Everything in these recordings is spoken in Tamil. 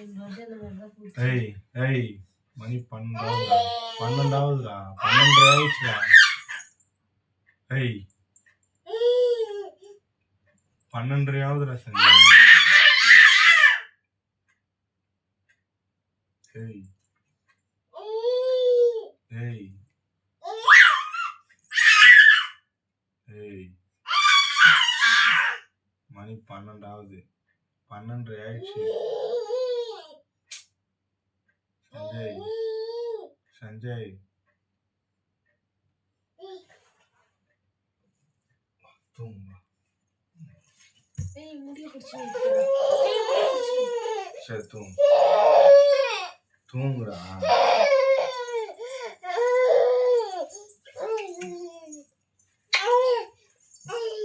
ஏய் ஏய் மணி பன்னெண்டாவது பன்னெண்டாவதுடா. பன்னெண்டு ஆயிடுச்சுடா. ஏய் பன்னெண்டரையாவதுடா சஞ்சய். ஏய் ஏய் ஏய் மணி பன்னெண்டாவது. பன்னெண்டு ஆயிடுச்சு. சஞ்சய். சஞ்சய். சரி தூங்கு. தூங்குடா.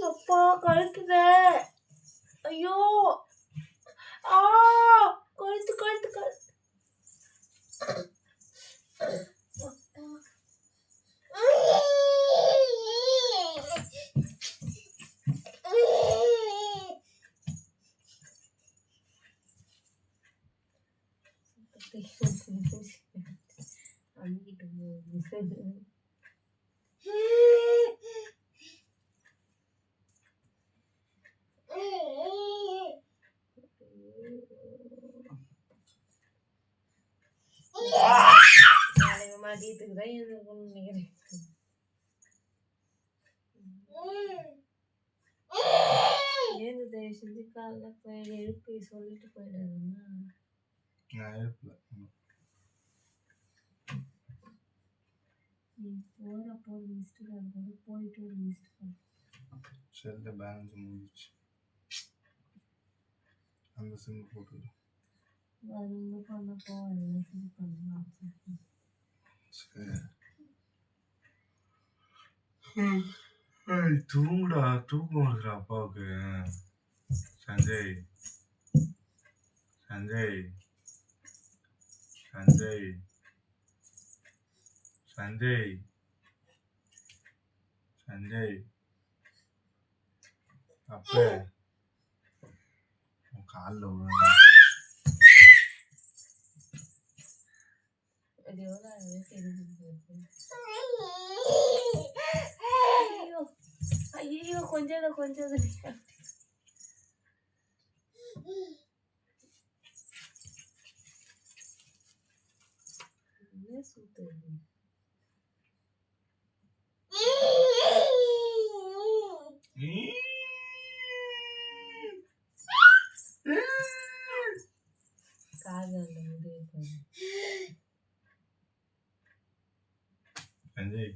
அப்பா கழுத்துத ஐயோ. ஆ கழுத்து கழுத்து கழுத்து. அங்கிட்டு நாளைக்கு தான் எழுந்திருக்கணும்னு நினைக்கிறேன் ஏந்து தயவு செஞ்சு காலைல போய் எழுப்பி சொல்லிட்டு போயிடாதுன்னா நான் எழுப்பல நீ போகிறப்போ ஒரு மிஸ்டு போயிட்டு ஒரு மிஸ்டு கால் செல்ல பேலன்ஸ் முடிஞ்சிச்சு அந்த சிம் போட்டு அது வந்து பண்ணப்போ அதெல்லாம் சரி பண்ணலாம் சரி தூங்குடா தூக்கம் வருதுடா அப்பாவுக்கு சஞ்சய் சஞ்சய் சஞ்சய் சஞ்சய் சஞ்சய் அப்பே உன் காலில் விழுந்து அது వేస్తే సూతుంది కాదండి ఊరిపోయింది సంజయ్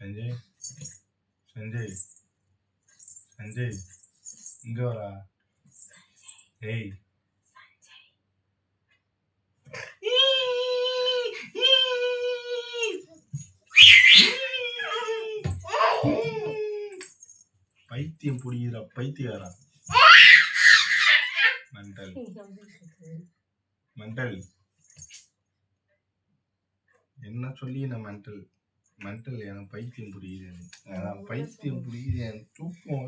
సంజయ్ సంజయ్ సంజయ్ ఇంకోరా. ఏయ్. பைத்தியம் புடிக்கிறா பைத்தியாரா மென்டல் மென்டல் என்ன சொல்லி நான் மென்டல் மென்டல் எனக்கு பைத்தியம் புரியுது எனக்கு. பைத்தியம் புரியுது எனக்கு தூக்கம்